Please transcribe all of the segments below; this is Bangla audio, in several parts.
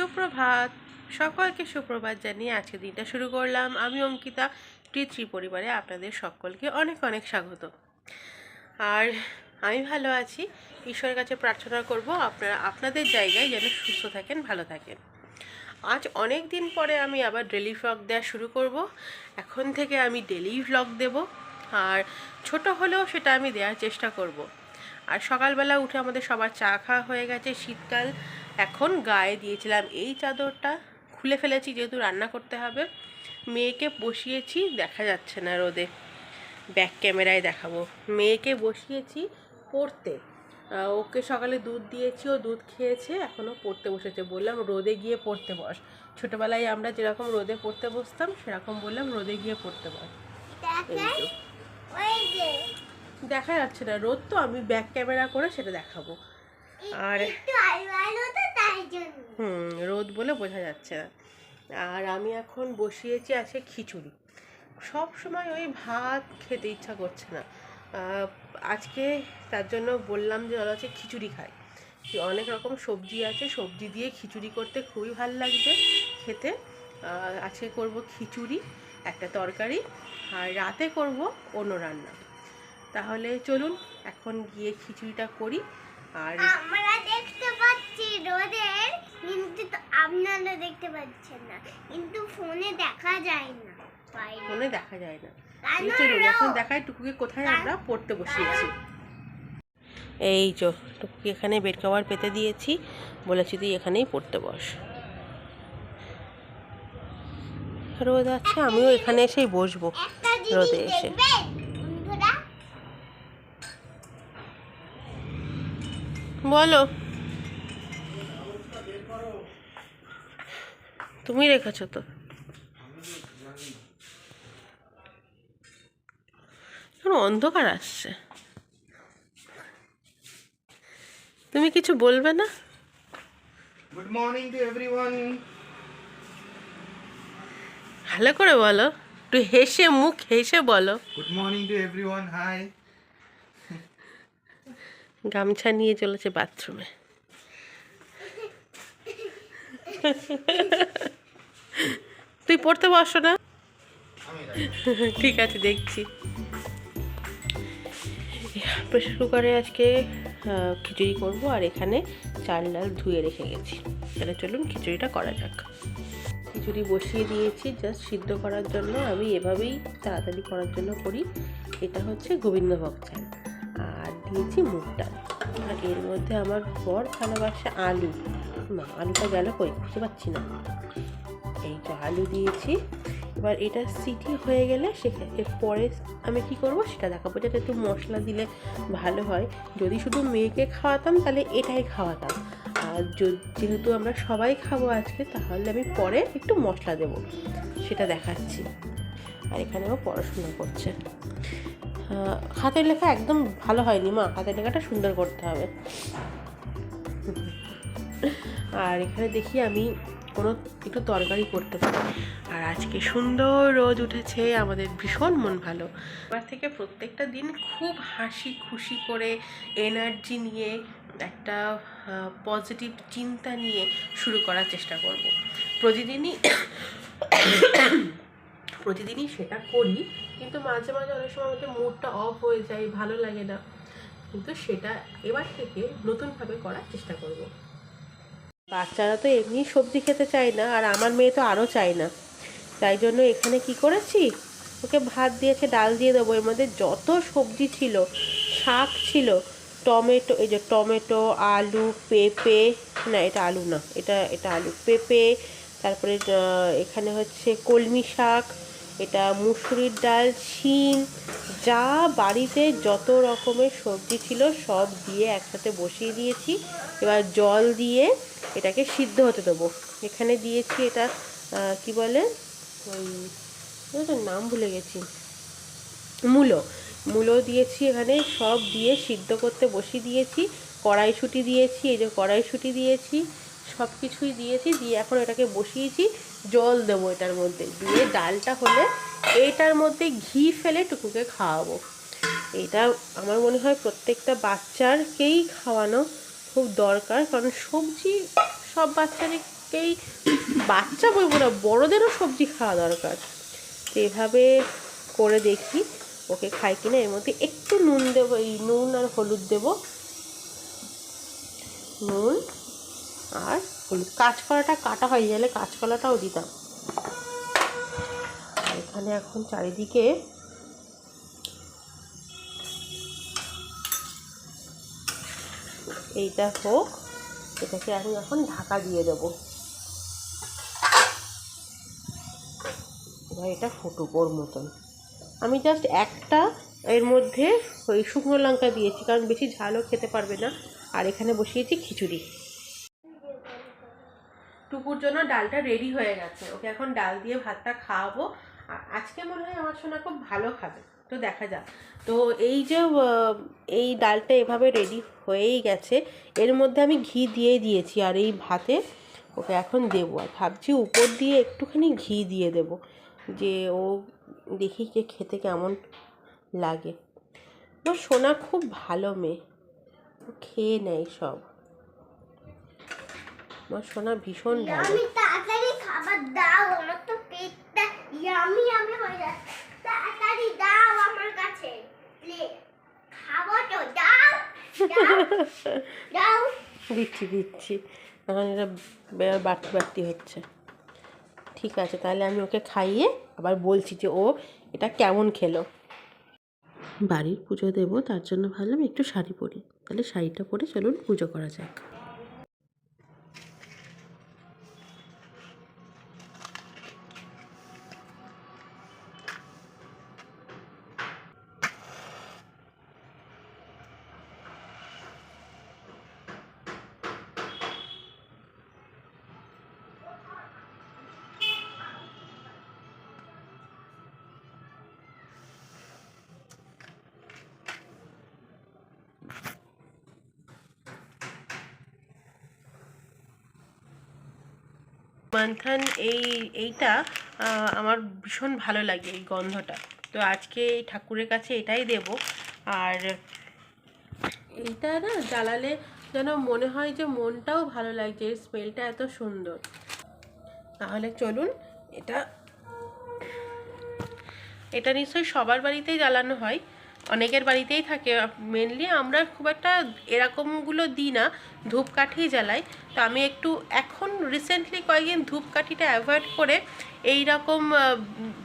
সুপ্রভাত। সকলকে সুপ্রভাত জানিয়ে আজকে দিনটা শুরু করলাম। আমি অঙ্কিতা পৃথ্বী পরিবারে আপনাদের সকলকে অনেক অনেক স্বাগত। আর আমি ভালো আছি। ঈশ্বরের কাছে প্রার্থনা করব, আপনারা আপনাদের জায়গায় যেন সুস্থ থাকেন, ভালো থাকেন। আজ অনেক দিন পরে আমি আবার ডেলি ভ্লগ দেওয়া শুরু করব। এখন থেকে আমি ডেলি ভ্লগ দেব। আর ছোট হলেও সেটা আমি দেওয়ার চেষ্টা করব। আর সকালবেলা উঠে আমাদের সবার চা খাওয়া হয়ে গেছে। শীতকাল এখন গায়ে দিয়েছিলাম এই চাদরটা। খুলে ফেলেছি যেহেতু রান্না করতে হবে। মেয়েকে বসিয়েছি, দেখা যাচ্ছে না রোদে। ব্যাক ক্যামেরায় দেখাবো। মেয়েকে বসিয়েছি পড়তে। ওকে সকালে দুধ দিয়েছি, ও দুধ খেয়েছে, এখনও পড়তে বসেছে। বললাম, রোদে গিয়ে পড়তে বস। ছোটোবেলায় আমরা যেরকম রোদে পড়তে বসতাম, সেরকম বললাম, রোদে গিয়ে পড়তে বস। দেখা যাচ্ছে না। রোদ তো আমি ব্যাক ক্যামেরা করে সেটা দেখাবো। আর হুম, রোদ বলে বোঝা যাচ্ছে না। আর আমি এখন বসিয়েছি আছে খিচুড়ি। সব সময় ওই ভাত খেতে ইচ্ছা করছে না। আজকে তার জন্য বললাম যে চলো আছে খিচুড়ি খাই। অনেক রকম সবজি আছে, সবজি দিয়ে খিচুড়ি করতে খুবই ভালো লাগবে খেতে। আজকে করব খিচুড়ি, একটা তরকারি, আর রাতে করব অন্য রান্না। তাহলে চলুন, এখন গিয়ে খিচুড়িটা করি। আর আমরা দেখতে পাচ্ছি রোদের কিন্তু আপনারা দেখতে পাচ্ছেন না। কিন্তু ফোনে দেখা যায় না। ফোনে দেখা যায় না। চলুন এখন? দেখাই টুকুকে কোথায় আমরা পড়তে বসিয়েছি। এই যো টুকুকে এখানে বেড কভার পেতে দিয়েছি। বলেছি তুই এখানেই পড়তে বস। রোদ আছে আমিও এখানে এসেই বসবো রোদে এসে। বলো তুমি রেখেছো তো এখন অন্ধকার আসছে তুমি কিছু বলবে না Good morning to everyone. ভালো করে বলো একটু হেসে মুখ হেসে বলো Good morning to everyone. Hi. গামছা নিয়ে চলেছে বাথরুমে তুই পড়তে বসো না। ঠিক আছে, দেখছি। প্রেশার কুকারে আজকে খিচুড়ি করব আর এখানে চাল ডাল ধুয়ে রেখে গেছি। তাহলে চলুন খিচুড়িটা করা যাক। খিচুড়ি বসিয়ে দিয়েছি জাস্ট সিদ্ধ করার জন্য। আমি এভাবেই তাড়াতাড়ি করার জন্য করি। এটা হচ্ছে গোবিন্দভোগ চাল। আর দিয়েছি মুগ ডাল। আর এর মধ্যে আমার বর ভালোবাসে আলু। না আলুটা গেল কই? খুঁজে পাচ্ছি না। এই তো আলু দিয়েছি। এবার এটা সিটি হয়ে গেলে সেখানে পরে আমি কি করব সেটা দেখাবো। যাতে একটু মশলা দিলে ভালো হয়। যদি শুধু মেয়েকে খাওয়াতাম তাহলে এটাই খাওয়াতাম। আর যেহেতু আমরা সবাই খাব আজকে, তাহলে আমি পরে একটু মশলা দেবো। সেটা দেখাচ্ছি। আর এখানেও পড়াশোনা করছে। হাতের লেখা একদম ভালো হয়নি মা। হাতের লেখাটা সুন্দর করতে হবে। আর এখানে দেখি আমি কোনো একটু তরকারি করতে পারি। আর আজকে সুন্দর রোদ উঠেছে, আমাদের ভীষণ মন ভালো। এবার থেকে প্রত্যেকটা দিন খুব হাসি খুশি করে এনার্জি নিয়ে একটা পজিটিভ চিন্তা নিয়ে শুরু করার চেষ্টা করব। প্রতিদিনই প্রতিদিনই সেটা করি, কিন্তু মাঝে মাঝে অনেক সময় আমাদের মুডটা অফ হয়ে যায়, ভালো লাগে না। কিন্তু সেটা এবার থেকে নতুনভাবে করার চেষ্টা করব। বাচ্চারা তো এমনি সবজি খেতে চায় না, আর আমার মেয়ে তো আরও চায় না। তাই জন্য এখানে কি করেছি? ওকে ভাত দিয়েছে, ডাল দিয়ে দেবো। এর মধ্যে যত সবজি ছিল, শাক ছিল, টমেটো, এই যে টমেটো, আলু, পেঁপে, না, এটা আলু না, এটা এটা আলু, পেঁপে, তারপরে এখানে হচ্ছে কলমি শাক, এটা মুসুরির ডাল, শিম, যা বাড়িতে যত রকমের সবজি ছিল সব দিয়ে একসাথে বসিয়ে দিয়েছি। এবার জল দিয়ে এটাকে সিদ্ধ হতে দেবো। এখানে দিয়েছি এটা কি বলে? ওই নাম ভুলে গেছি। মূলো। মূলো দিয়েছি এখানে, সব দিয়ে সিদ্ধ করতে বসিয়ে দিয়েছি। কড়াইশুঁটি দিয়েছি, এই যে কড়াইশুঁটি দিয়েছি সব কিছুই দিয়েছি, দিয়ে এখন এটাকে বসিয়েছি, জল দেবো এটার মধ্যে। দিয়ে ডালটা হলে এটার মধ্যে ঘি ফেলে টুকুকে খাওয়াবো। এটা আমার মনে হয় প্রত্যেকটা বাচ্চারকেই খাওয়ানো খুব দরকার, কারণ সবজি, সব বাচ্চাদেরকেই, বাচ্চা বলব না, বড়োদেরও সবজি খাওয়া দরকার। তো এভাবে করে দেখি ওকে খাই কিনা। এর মধ্যে একটু নুন দেবো, এই নুন আর হলুদ দেবো। নুন আর হলুদ। কাঁচকলাটা কাটা হয়ে গেলে কাঁচকলাটাও দিতাম। এখানে এখন চারিদিকে এইটা হোক, এটাকে আমি এখন ঢাকা দিয়ে দেবো। এটা ফুটুক ওর মতন। আমি জাস্ট একটা এর মধ্যে ওই শুকনো লঙ্কা দিয়েছি, কারণ বেশি ঝালও খেতে পারবে না। আর এখানে বসিয়েছি খিচুড়ি। টুকুর জন্য ডালটা রেডি হয়ে গেছে। ওকে এখন ডাল দিয়ে ভাতটা খাওয়াবো। আজকে মনে হয় আমার সোনা খুব ভালো খাবে। তো দেখা যাক। তো এই যে এই ডালটা এভাবে রেডি হয়েই গেছে, এর মধ্যে আমি ঘি দিয়ে দিয়েছি আর এই ভাতে ওকে এখন দেবো। আর ভাবছি উপর দিয়ে একটুখানি ঘি দিয়ে দেবো, যে ও দেখি যে খেতে কেমন লাগে। আমার সোনা খুব ভালো মেয়ে, ও খেয়ে নেয় সব। আমার সোনা ভীষণ ভালো। খাবার দাও, আমার তো পেটটা ইয়ামি ইয়ামি হয়ে যাচ্ছে তাড়াতাড়ি দাও আমার কাছে প্লে খাব তো দাও দাও দাও দিচ্ছি দিচ্ছি। এখন এটা বাড়তি বাড়তি হচ্ছে। ঠিক আছে, তাহলে আমি ওকে খাইয়ে আবার বলছি যে ও এটা কেমন খেলো। বাড়ির পুজো দেবো, তার জন্য ভাবলাম একটু শাড়ি পরি। তাহলে শাড়িটা পরে চলুন পুজো করা যাক। মান্থান এই, এইটা আমার ভীষণ ভালো লাগে এই গন্ধটা। তো আজকে এই ঠাকুরের কাছে এটাই দেব। আর এইটা না জ্বালালে যেন মনে হয় যে মনটাও ভালো লাগছে এর স্মেলটা এত সুন্দর। তাহলে চলুন এটা এটা নিশ্চয়ই সবার বাড়িতেই জ্বালানো হয়। অনেকের বাড়িতেই থাকে মেনলি আমরা খুব একটা এরকমগুলো দিই না, ধূপকাঠি জ্বালাই। তো আমি একটু এখন রিসেন্টলি কয়েকদিন ধূপকাঠিটা অ্যাভয়েড করে এই রকম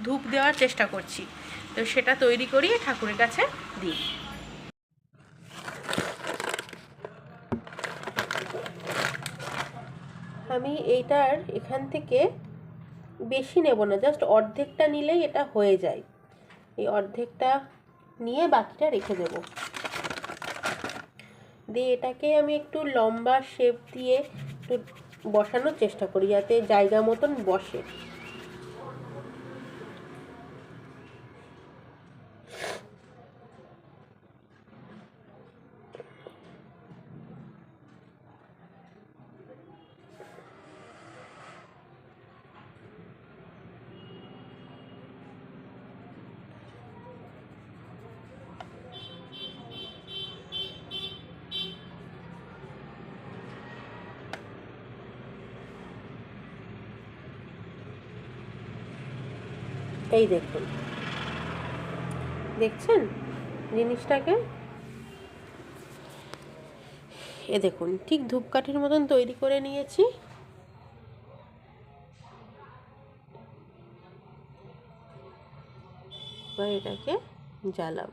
ধূপ দেওয়ার চেষ্টা করছি। তো সেটা তৈরি করিয়ে ঠাকুরের কাছে দিই। আমি এইটার এখান থেকে বেশি নেব না, জাস্ট অর্ধেকটা নিলেই এটা হয়ে যায়। এই অর্ধেকটা নিয়ে বাকিটা রেখে দেব। দিয়ে এটাকে আমি একটু লম্বা শেপ দিয়ে একটু বসানোর চেষ্টা করি যাতে জায়গা মতন বসে। এই দেখুন। দেখছেন? জিনিসটাকে? এ দেখুন, ঠিক ধূপকাঠির মতন তৈরি করে নিয়েছি। এটাকে জ্বালাব।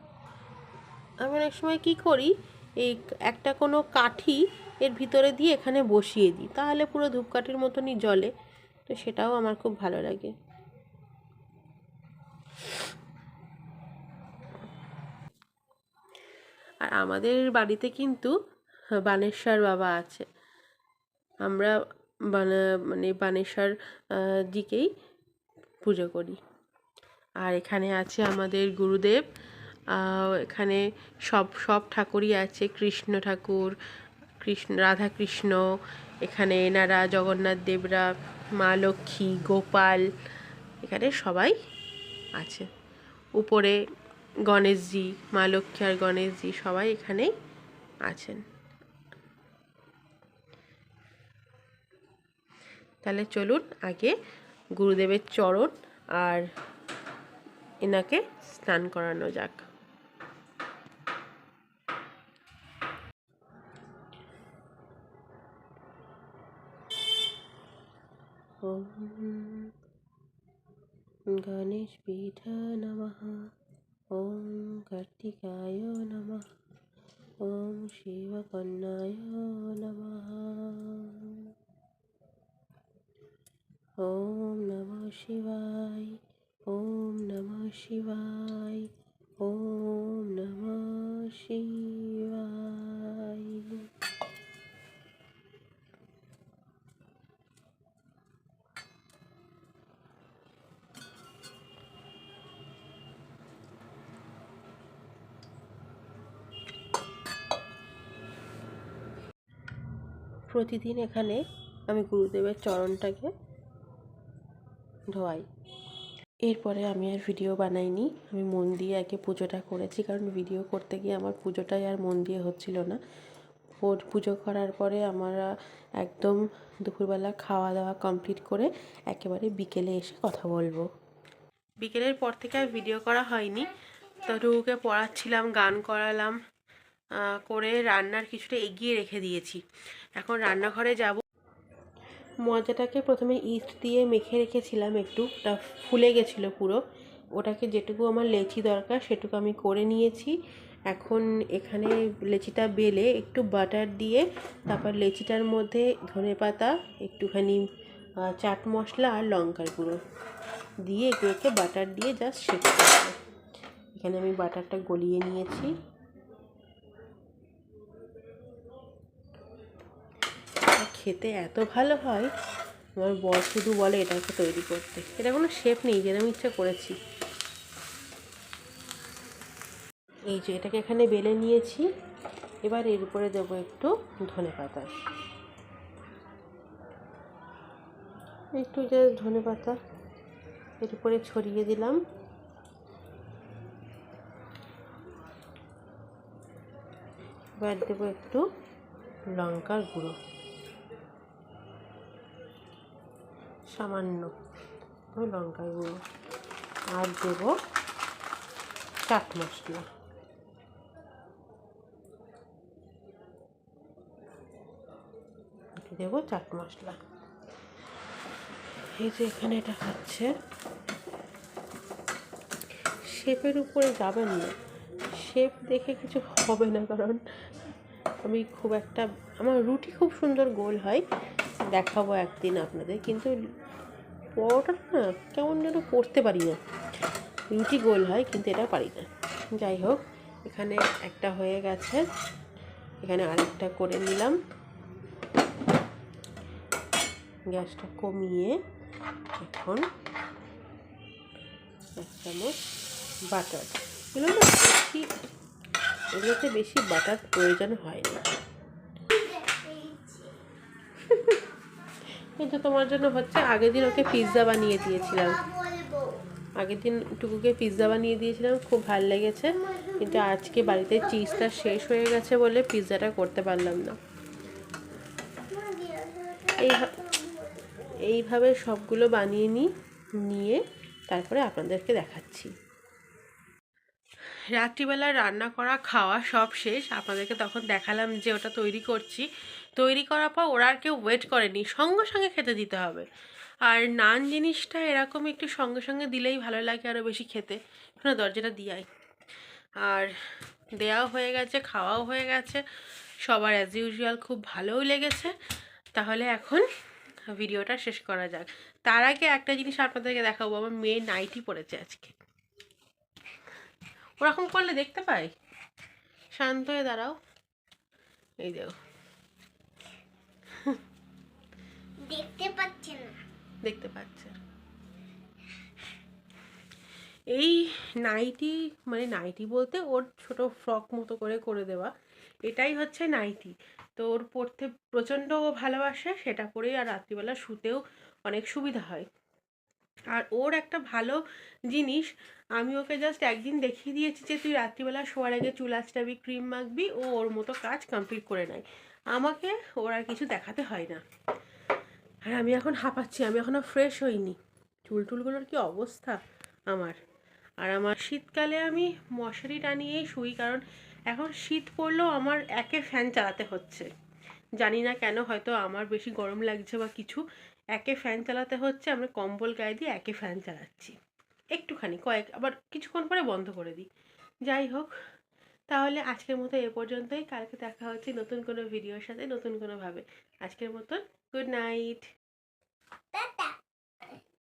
আমি অনেক সময় কি করি, এই একটা কোনো কাঠি এর ভিতরে দিয়ে এখানে বসিয়ে দিই, তাহলে পুরো ধূপকাঠির মতনই জলে তো সেটাও আমার খুব ভালো লাগে। আর আমাদের বাড়িতে কিন্তু বানেশ্বর বাবা আছে। আমরা বানা- মানে বানেশ্বর জিকেই পুজো করি। আর এখানে আছে আমাদের গুরুদেব। এখানে সব সব ঠাকুরই আছে। কৃষ্ণ ঠাকুর, কৃষ্ণ রাধা কৃষ্ণ এখানে এনারা, জগন্নাথ দেবরা, মা লক্ষ্মী, গোপাল, এখানে সবাই আছে। উপরে গণেশজি, মা লক্ষ্মী আর গণেশজি সবাই এখানেই আছেন। তাহলে চলুন আগে গুরুদেবের চরণ আর এনাকে স্নান করানো যাক। ॐ गणेशपीठ नमः ॐ कार्तिकाय नमः ॐ शिवकन्याय नमः ॐ नमः शिवाय ॐ नमः शिवाय ॐ नमः शिवाय প্রতিদিন এখানে আমি গুরুদেবের চরণটাকে ধোয়াই। এরপরে আমি আর ভিডিও বানাইনি। আমি মন দিয়ে আগে পুজোটা করেছি, কারণ ভিডিও করতে গিয়ে আমার পুজোটাই আর মন দিয়ে হচ্ছিল না। পুজো করার পরে আমরা একদম দুপুরবেলা খাওয়া দাওয়া কমপ্লিট করে একেবারে বিকেলে এসে কথা বলব। বিকেলের পর থেকে আর ভিডিও করা হয়নি। তো রুকে পড়াচ্ছিলাম, গান করালাম। করে রান্নার কিছুটা এগিয়ে রেখে দিয়েছি। এখন রান্নাঘরে যাব। মজাটাকে প্রথমে ইস্ট দিয়ে মেখে রেখেছিলাম একটু। ওটা ফুলে গেছিল পুরো। ওটাকে যেটুকু আমার লেচি দরকার সেটুকু আমি করে নিয়েছি। এখন এখানে লেচিটা বেলে একটু বাটার দিয়ে তারপর লেচিটার মধ্যে ধনেপাতা একটুখানি চাট মশলা আর লঙ্কার গুঁড়ো দিয়ে এগুলোকে বাটার দিয়ে জাস্ট দেবো এখানে আমি বাটারটা গলিয়ে নিয়েছি। খেতে এত ভালো হয়, আমার বর শুধু বলে এটাকে তৈরি করতে। এটা কোনো শেপ নেই যেরকম ইচ্ছা করেছি। এই যে এটাকে এখানে বেলে নিয়েছি, এবার এর উপরে দেবো একটু ধনে পাতা। একটু যে ধনে পাতা এর উপরে ছড়িয়ে দিলাম। এবার দেবো একটু লঙ্কার গুঁড়ো। সামান্য। ওই লঙ্কার গুঁড়ো। আর দেব চাট মশলা। দেবো চাট মশলা। এই যে এখানে এটা হচ্ছে। শেপের উপরে যাবেন না। শেপ দেখে কিছু হবে না, কারণ আমি খুব একটা আমার রুটি খুব সুন্দর গোল হয়। দেখাবো একদিন আপনাদের। কিন্তু পরোটা না কেমন যেন করতে পারি না। রুটি গোল হয়, কিন্তু এটা পারি না। যাই হোক, এখানে একটা হয়ে গেছে। এখানে আরেকটা করে নিলাম। গ্যাসটা কমিয়ে এখন এক চামচ বাটার। এগুলো বেশি এগুলোতে বেশি বাটার প্রয়োজন হয় না। কিন্তু তোমার জন্য হচ্ছে, আগের দিন ওকে পিৎজা বানিয়ে দিয়েছিলাম। আগের দিন টুকুকে পিৎজা বানিয়ে দিয়েছিলাম, খুব ভালো লেগেছে। কিন্তু আজকে বাড়িতে চিজটা শেষ হয়ে গেছে বলে পিৎজাটা করতে পারলাম না। এই এইভাবে সবগুলো বানিয়ে নিই নিয়ে তারপরে আপনাদেরকে দেখাচ্ছি। রাত্রিবেলা রান্না করা, খাওয়া সব শেষ। আপনাদেরকে তখন দেখালাম যে ওটা তৈরি করছি। তৈরি করার পর ওরা আর কেউ ওয়েট করেনি। সঙ্গে সঙ্গে খেতে দিতে হবে। আর নান জিনিসটা এরকম একটু সঙ্গে সঙ্গে দিলেই ভালো লাগে আরও বেশি খেতে। শোনো দরজাটা দিয়াই। আর দেওয়াও হয়ে গেছে, খাওয়াও হয়ে গেছে। সবার অ্যাজ ইউজুয়াল খুব ভালোও লেগেছে। তাহলে এখন ভিডিওটা শেষ করা যাক। তার আগে একটা জিনিস আপনাদেরকে দেখাবো, আমার মেয়ে নাইটি পড়েছে আজকে। ওরকম করলে দেখতে পাই? শান্ত হয়ে দাঁড়াও। এই দেখো। দেখতে পাচ্ছি না। দেখতে পাচ্ছে। এই নাইটি মানে নাইটি বলতে ওর ছোট ফ্রক মতো করে করে দেওয়া। এটাই হচ্ছে নাইটি। তো ওর পড়তে প্রচণ্ড ভালোবাসে, সেটা পরেই আর রাত্রিবেলা শুতেও অনেক সুবিধা হয়। আর ওর একটা ভালো জিনিস, আমি ওকে জাস্ট একদিন দেখিয়ে দিয়েছি যে তুই রাত্রিবেলা শোয়ার আগে চুল আঁচড়াবি ক্রিম মাখবি, ও ওর মতো কাজ কমপ্লিট করে নেয়। আমাকে ওর আর কিছু দেখাতে হয় না। আর আমি এখন হাঁপাচ্ছি, আমি এখনও ফ্রেশ হইনি। চুল টুলগুলোর কি অবস্থা আমার? আর আমার শীতকালে আমি মশারি টানিয়েই শুই, কারণ এখন শীত পড়লেও আমার একে ফ্যান চালাতে হচ্ছে। জানি না কেন, হয়তো আমার বেশি গরম লাগছে বা কিছু, একে ফ্যান চালাতে হচ্ছে, আমরা কম্বল গায়ে দিয়ে একে ফ্যান চালাচ্ছি। একটুখানি, কয়েক, আবার কিছুক্ষণ পরে বন্ধ করে দিই। যাই হোক, তাহলে আজকের মতো এ পর্যন্তই। কালকে দেখা হচ্ছে নতুন কোনো ভিডিওর সাথে, নতুন কোনোভাবে। আজকের মতন গুড নাইট